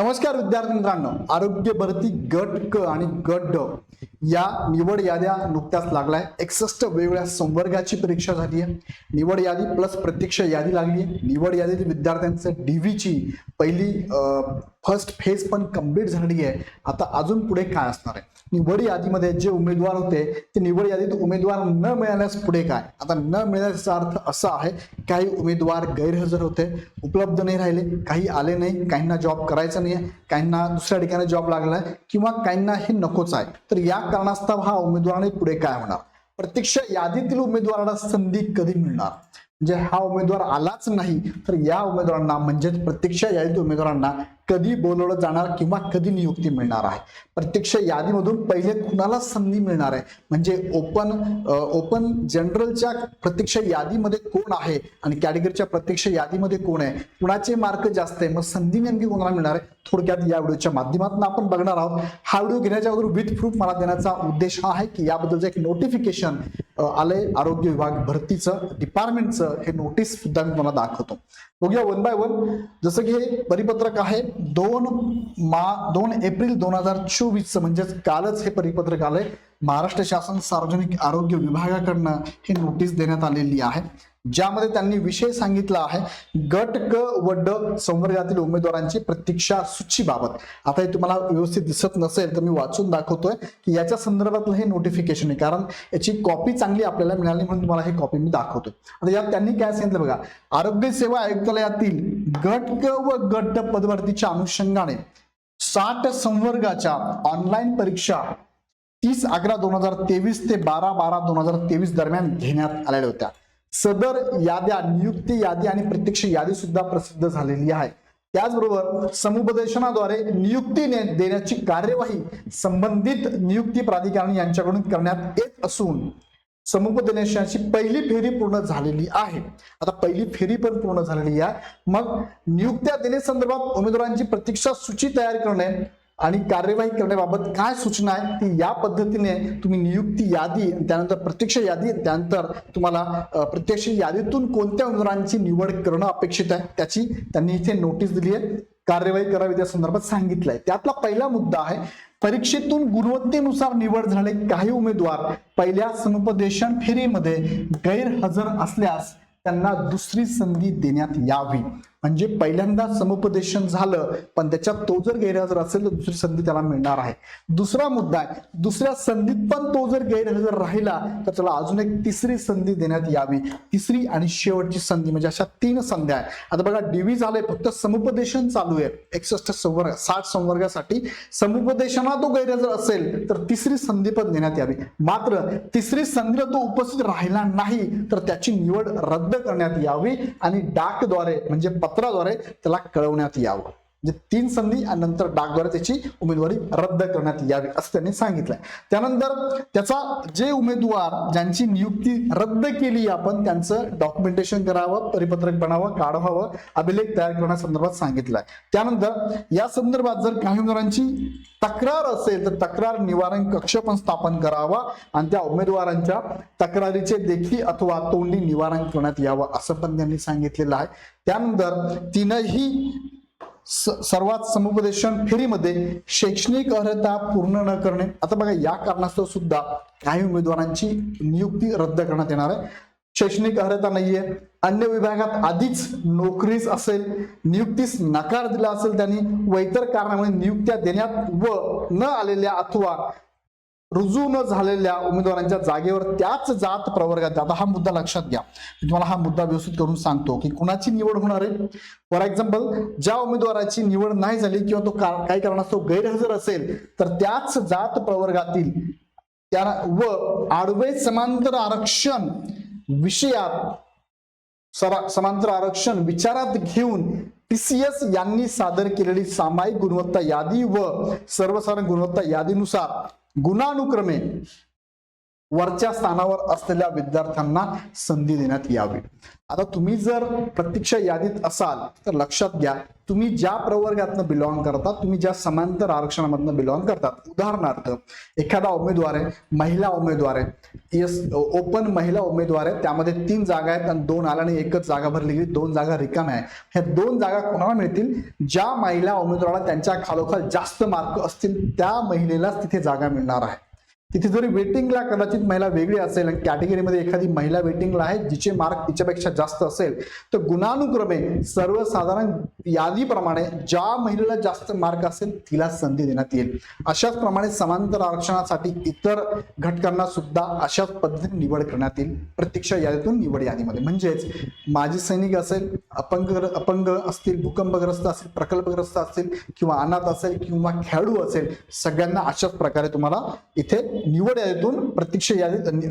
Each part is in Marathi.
नमस्कार विद्यार्थी मित्रांनो. आरोग्य भरती गट क आणि गट ड. या निवड याद्या नुकत्याच लागलाय. एकसष्ट वेगवेगळ्या संवर्गाची परीक्षा झाली आहे. निवड यादी प्लस प्रत्यक्ष यादी लागली आहे. निवड यादीतील विद्यार्थ्यांचं डीव्हीची पहिली फर्स्ट फेज पण कंप्लीट झालेली आहे. आता अजून पुढे काय असणार आहे? निवड यादीमध्ये जे उमेदवार होते ते निवड यादीत उमेदवार न मिळाल्यास पुढे काय? आता न मिळाल्याचा अर्थ असा आहे काही उमेदवार गैरहजर होते उपलब्ध नाही राहिले काही आले नाही काहींना जॉब करायचा नाही आहे काहींना दुसऱ्या ठिकाणी जॉब लागला आहे किंवा काहींना हे नकोच आहे. तर या कारणास्तव हा उमेदवाराने पुढे काय होणार? प्रत्यक्ष यादीतील उमेदवाराला संधी कधी मिळणार? म्हणजे हा उमेदवार आलाच नाही तर या उमेदवारांना म्हणजेच प्रत्यक्ष यादीतील उमेदवारांना कधी बोलवलं जाणार किंवा कधी नियुक्ती मिळणार आहे. प्रत्यक्ष यादीमधून पहिले कुणाला संधी मिळणार आहे? म्हणजे ओपन ओपन जनरलच्या प्रत्यक्ष यादीमध्ये कोण आहे आणि कॅटेगरीच्या प्रत्यक्ष यादीमध्ये कोण आहे? कुणाचे मार्क जास्त आहे? मग संधी नेमकी कोणाला मिळणार आहे? थोडक्यात या व्हिडिओच्या माध्यमातून आपण बघणार आहोत. हा व्हिडिओ घेण्याच्या अगोदर विथ प्रूफ मला देण्याचा उद्देश हा आहे की याबद्दलचं एक नोटिफिकेशन आलंय आरोग्य विभाग भरतीचं डिपार्टमेंटचं हे नोटीस सुद्धा मी तुम्हाला दाखवतो. बघूया वन बाय वन जसं की हे परिपत्रक आहे दोन मा दोन एप्रिल दोन हजार चोवीसचं म्हणजेच कालच हे परिपत्रक आलंय. महाराष्ट्र शासन सार्वजनिक आरोग्य विभागाकडनं ही नोटीस देण्यात आलेली आहे. ज्यामध्ये त्यांनी विषय सांगितला आहे गट क व ड संवर्गातील उमेदवारांची प्रतीक्षा सूचीबाबत आता हे तुम्हाला व्यवस्थित दिसत नसेल तर मी वाचून दाखवतोय की याच्या संदर्भातलं हे नोटिफिकेशन आहे. कारण याची कॉपी चांगली आपल्याला मिळाली म्हणून तुम्हाला हे कॉपी मी दाखवतोय. आता यात त्यांनी काय सांगितलं बघा आरोग्य सेवा आयुक्तालयातील गट क व गट पदभरतीच्या अनुषंगाने साठ संवर्गाच्या ऑनलाईन परीक्षा तीस अकरा दोन हजार तेवीस ते बारा बारा दोन हजार तेवीस दरम्यान घेण्यात आलेल्या होत्या. सदर याद्या नियुक्ती यादी आणि प्रत्यक्ष यादी सुद्धा प्रसिद्ध झालेली आहे. त्याचबरोबर समुपदेशनाद्वारे नियुक्ती देण्याची कार्यवाही संबंधित नियुक्ती प्राधिकरण यांच्याकडून करण्यात येत असून समुपदेशनाची पहिली फेरी पूर्ण झालेली आहे. आता पहिली फेरी पण पूर्ण झालेली आहे. मग नियुक्त्या देण्यासंदर्भात उमेदवारांची प्रतीक्षा सूची तयार करणे आणि कार्यवाही करण्याबाबत काय सूचना आहे ती या पद्धतीने तुम्ही नियुक्ती यादी त्यानंतर प्रत्यक्ष यादी त्यानंतर तुम्हाला प्रत्यक्ष यादीतून कोणत्या उमेदवारांची निवड करणं अपेक्षित आहे त्याची त्यांनी इथे नोटीस दिली आहे कार्यवाही करावी त्या संदर्भात सांगितलंय. त्यातला पहिला मुद्दा आहे परीक्षेतून गुणवत्तेनुसार निवड झाले काही उमेदवार पहिल्या समुपदेशन फेरीमध्ये गैरहजर असल्यास त्यांना दुसरी संधी देण्यात यावी. म्हणजे पहिल्यांदा समुपदेशन झालं पण त्याच्यात तो जर गैरहजर असेल तर दुसरी संधी त्याला मिळणार आहे. दुसरा मुद्दा आहे दुसऱ्या संधीत पण तो जर गैरहजर राहिला तर त्याला अजून एक तिसरी संधी देण्यात यावी. तिसरी आणि शेवटची संधी म्हणजे अशा तीन संध्या आहेत. आता बघा डीव्ही झालंय फक्त समुपदेशन चालू आहे. एकसष्ट संवर्ग साठ संवर्गासाठी समुपदेशना तो गैरहजर असेल तर तिसरी संधी पण देण्यात यावी. मात्र तिसरी संधीला तो उपस्थित राहिला नाही तर त्याची निवड रद्द करण्यात यावी आणि डाकद्वारे म्हणजे पत्राद्वारे त्याला कळवण्यात यावं म्हणजे तीन संधी आणि नंतर डाकद्वारे त्याची उमेदवारी रद्द करण्यात यावी असं त्यांनी सांगितलंय. त्यानंतर त्याचा जे उमेदवार ज्यांची नियुक्ती रद्द केली आपण त्यांचं डॉक्युमेंटेशन करावं परिपत्रक बनावं काढवावं अभिलेख तयार करण्यासंदर्भात सांगितलंय. त्यानंतर या संदर्भात जर काही उमेदवारांची तक्रार असेल तर तक्रार निवारण कक्ष पण स्थापन करावा आणि त्या उमेदवारांच्या तक्रारीचे देखील अथवा तोंडी निवारण करण्यात यावं असं पण त्यांनी सांगितलेलं आहे. त्यानंतर तीनही सर्वात समुपदेशन फेरीमध्ये शैक्षणिक अर्हता पूर्ण न करणे. आता बघा या कारणास्तव सुद्धा काही उमेदवारांची नियुक्ती रद्द करण्यात येणार आहे. शैक्षणिक अर्हता नाहीये. अन्य विभागात आधीच नोकरीच असेल नियुक्तीस नकार दिला असेल त्यांनी व इतर कारणामुळे नियुक्त्या देण्यात व न आलेल्या अथवा रुजू न झालेल्या उमेदवारांच्या जागेवर त्याच जात प्रवर्गात आता हा मुद्दा लक्षात घ्या. मी तुम्हाला हा मुद्दा व्यवस्थित करून सांगतो की कुणाची निवड होणार आहे? फॉर एक्झाम्पल ज्या उमेदवाराची निवड नाही झाली किंवा तो का- काही कारणास्तव गैरहजर असेल तर त्याच जात प्रवर्गातील त्या व आडवे समांतर आरक्षण विषयात सरा- समांतर आरक्षण विचारात घेऊन टीसीएस यांनी सादर केलेली सामायिक गुणवत्ता यादी व सर्वसाधारण गुणवत्ता यादीनुसार गुणानुक्रमे वरच्या स्थानावर असलेल्या विद्यार्थ्यांना संधी देण्यात यावी. आता तुम्ही जर प्रत्यक्ष यादीत असाल तर लक्षात घ्या तुम्ही ज्या प्रवर्गातनं बिलॉंग करता तुम्ही ज्या समांतर आरक्षणामधनं बिलॉंग करतात उदाहरणार्थ एखादा उमेदवार आहे महिला उमेदवार आहे येस ओपन महिला उमेदवार आहे त्यामध्ये तीन जागा आहेत आणि दोन आल्याने एकच जागा भरली गेली दोन जागा रिकाम्या आहे ह्या दोन जागा कोणाला मिळतील? ज्या महिला उमेदवाराला त्यांच्या खालोखाल जास्त मार्क असतील त्या महिलेलाच तिथे जागा मिळणार आहे. तिथे जरी वेटिंगला कदाचित महिला वेगळी असेल आणि कॅटेगरीमध्ये एखादी महिला वेटिंगला आहे जिचे मार्क तिच्यापेक्षा जास्त असेल तर गुणानुक्रमे सर्वसाधारण यादीप्रमाणे ज्या महिलेला जास्त मार्क असेल तिला संधी देण्यात येईल. अशाच प्रमाणे समांतर आरक्षणासाठी इतर घटकांना सुद्धा अशाच पद्धतीने निवड करण्यात येईल. प्रत्यक्ष यादीतून निवड यादीमध्ये. म्हणजेच माजी सैनिक असेल अपंग अपंग असतील भूकंपग्रस्त असतील प्रकल्पग्रस्त असतील किंवा अनाथ असेल किंवा खेळाडू असेल सगळ्यांना अशाच प्रकारे तुम्हाला इथे निवड यादीतून प्रतीक्षा यादी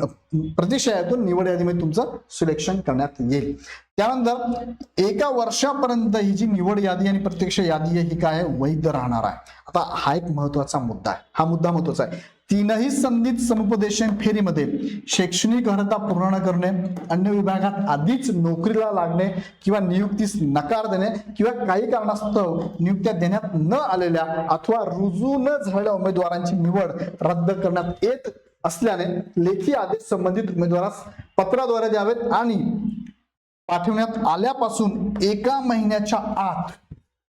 प्रतीक्षा यादीतून निवड यादीमध्ये तुमचं सिलेक्शन करण्यात येईल. त्यानंतर एका वर्षापर्यंत ही जी निवड यादी आणि प्रत्यक्ष यादी आहे ही काय वैध राहणार आहे. आता हा एक महत्त्वाचा मुद्दा आहे. हा मुद्दा महत्त्वाचा आहे. तीनही संधीत समुपदेशन फेरीमध्ये शैक्षणिक अर्हता पूर्ण करणे अन्य विभागात आधीच नोकरीला लागणे किंवा नियुक्तीस नकार देणे किंवा काही कारणास्तव नियुक्त्या देण्यात न आलेल्या अथवा रुजू न झालेल्या उमेदवारांची निवड रद्द करण्यात येत असल्याने लेखी आदेश संबंधित उमेदवारास पत्राद्वारे द्यावेत आणि पाठवण्यात आल्यापासून एका महिन्याच्या आत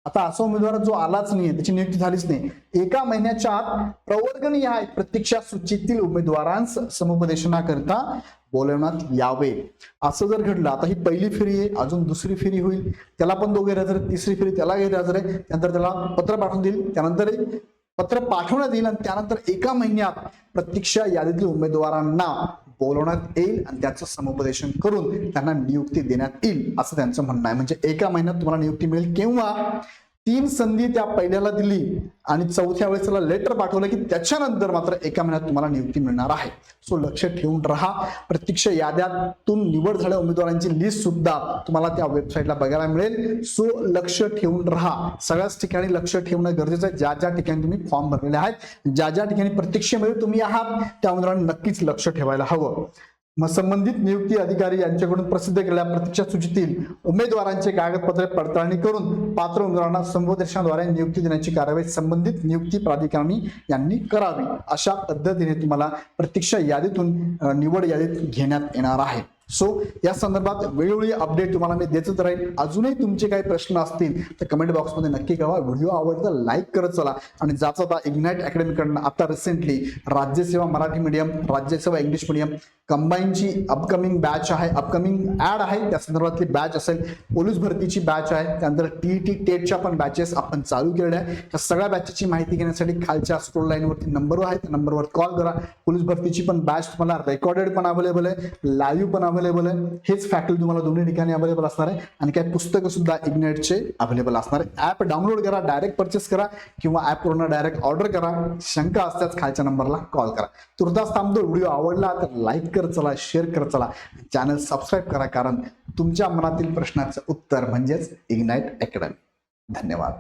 आता असा उमेदवार जो आलाच नाहीये त्याची नियुक्ती झालीच नाही. एका महिन्याच्या आत प्रवर्गणीय आहे प्रत्यक्षा सूचीतील उमेदवारांस समुपदेशनाकरिता बोलवण्यात यावे. असं जर घडलं आता ही पहिली फेरी आहे अजून दुसरी फेरी होईल. त्याला पण दोघे गैरहजर तिसरी फेरी त्याला गैरहजर आहे. त्यानंतर त्याला पत्र पाठवून देईल त्यानंतर पत्र पाठवण्यात येईल आणि त्यानंतर एका महिन्यात प्रत्यक्ष यादीतील उमेदवारांना बोलवण्यात येईल आणि त्याचं समुपदेशन करून त्यांना नियुक्ती देण्यात येईल असं त्यांचं म्हणणं आहे. म्हणजे एका महिन्यात तुम्हाला नियुक्ती मिळेल किंवा तीन संधी त्या पहिल्याला दिली आणि चौथ्या वेळेस त्याला लेटर पाठवलं की त्याच्यानंतर मात्र एका महिन्यात तुम्हाला नियुक्ती मिळणार आहे. सो लक्ष ठेवून राहा. प्रत्यक्ष याद्यातून निवड झालेल्या उमेदवारांची लिस्ट सुद्धा तुम्हाला त्या वेबसाईटला बघायला मिळेल. सो लक्ष ठेवून राहा. सगळ्याच ठिकाणी लक्ष ठेवणं गरजेचं आहे. ज्या ज्या ठिकाणी तुम्ही फॉर्म भरलेले आहेत ज्या ज्या ठिकाणी प्रत्यक्षमध्ये तुम्ही आहात त्या उमेदवारांनी नक्कीच लक्ष ठेवायला हवं. मग संबंधित नियुक्ती अधिकारी यांच्याकडून प्रसिद्ध केलेल्या प्रतीक्षा सूचीतील उमेदवारांचे कागदपत्रे पडताळणी करून पात्र उमेदवारांना संबोधनाद्वारे नियुक्ती देण्याची कार्यवाही संबंधित नियुक्ती प्राधिकरणी यांनी करावी. अशा पद्धतीने तुम्हाला प्रतीक्षा यादीतून निवड यादीत घेण्यात येणार आहे. सो या संदर्भात वेळोवेळी अपडेट तुम्हाला मी देतच राहील. अजूनही तुमचे काही प्रश्न असतील तर कमेंट बॉक्समध्ये नक्की कळवा. व्हिडिओ आवडता लाईक करत चला. आणि जाता आता इग्नाईट अकॅडमीकडनं आता recently Rajyaseva Marathi medium Rajyaseva English medium कंबाईनची upcoming batch आहे अपकमिंग ऍड आहे त्या संदर्भातली बॅच असेल पोलीस भरतीची बॅच आहे त्यानंतर टी टी टेटच्या पण बॅचेस आपण चालू केलेल्या आहे त्या सगळ्या बॅचेसची माहिती घेण्यासाठी खालच्या स्क्रोल लाईनवरती नंबर आहे त्या नंबरवर कॉल करा. पोलीस भरतीची पण बॅच तुम्हाला रेकॉर्डेड पण अवेलेबल आहे लाईव्ह पण अवेलेबल आहे. हेच फॅकल्टी तुम्हाला दोन्ही ठिकाणी अवेलेबल असणार आहे. आणि काही पुस्तकं सुद्धा इग्नेटचे अवेलेबल असणार आहे. ॲप डाउनलोड करा डायरेक्ट परचेस करा किंवा ॲपवरून डायरेक्ट ऑर्डर करा. शंका असल्यास खालच्या नंबरला कॉल करा. तुर्तास थांबतो. व्हिडिओ आवडला तर लाईक करत चला शेअर करत चला. चॅनल सबस्क्राईब करा कारण तुमच्या मनातील प्रश्नाचं उत्तर म्हणजेच इग्नाईट अकॅडमी धन्यवाद.